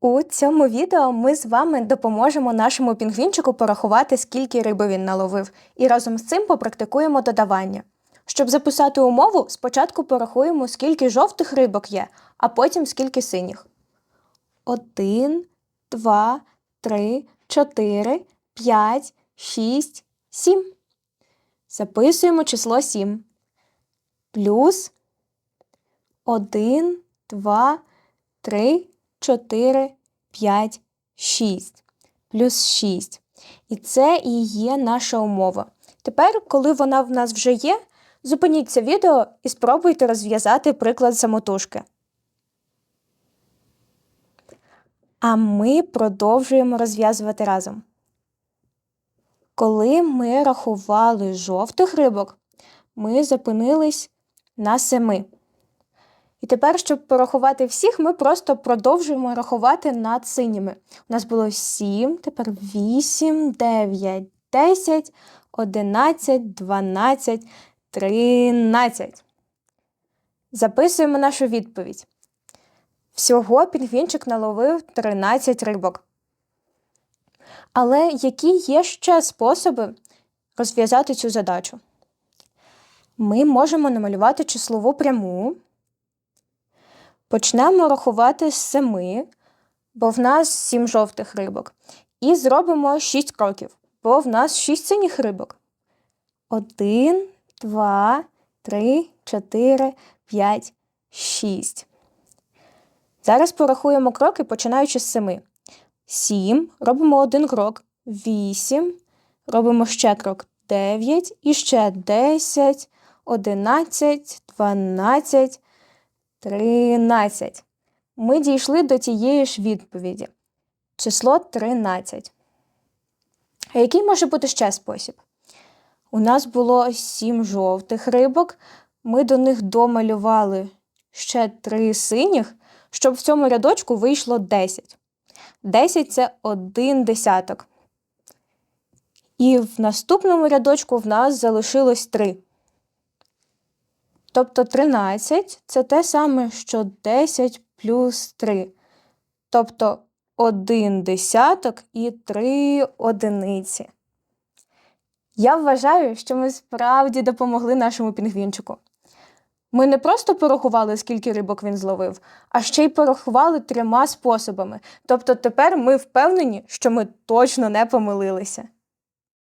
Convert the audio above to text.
У цьому відео ми з вами допоможемо нашому пінгвінчику порахувати, скільки риби він наловив, і разом з цим попрактикуємо додавання. Щоб записати умову, спочатку порахуємо, скільки жовтих рибок є, а потім скільки синіх. Один, два, три, чотири, п'ять, шість, сім. Записуємо число 7. Плюс 1, 2, 3, 4, 5, 6. Плюс 6. І це і є наша умова. Тепер, коли вона в нас вже є, зупиніться відео і спробуйте розв'язати приклад самотужки. А ми продовжуємо розв'язувати разом. Коли ми рахували жовтих рибок, ми зупинились на семи. І тепер, щоб порахувати всіх, ми просто продовжуємо рахувати над синіми. У нас було 7, тепер 8, 9, 10, 11, 12, 13. Записуємо нашу відповідь. Всього пінгвінчик наловив 13 рибок. Але які є ще способи розв'язати цю задачу? Ми можемо намалювати числову пряму. Почнемо рахувати з 7, бо в нас 7 жовтих рибок. І зробимо 6 кроків, бо в нас 6 синіх рибок. 1, 2, 3, 4, 5, 6. Зараз порахуємо кроки, починаючи з 7. 7, робимо один крок, 8, робимо ще крок 9, і ще 10, 11, 12, 13. Ми дійшли до тієї ж відповіді. Число 13. А який може бути ще спосіб? У нас було 7 жовтих рибок, ми до них домалювали ще 3 синіх, щоб в цьому рядочку вийшло 10. 10 це один десяток. І в наступному рядочку в нас залишилось 3. Тобто 13 це те саме, що 10 плюс 3. Тобто 1 десяток і 3 одиниці. Я вважаю, що ми справді допомогли нашому пінгвінчику. Ми не просто порахували, скільки рибок він зловив, а ще й порахували трьома способами. Тобто тепер ми впевнені, що ми точно не помилилися.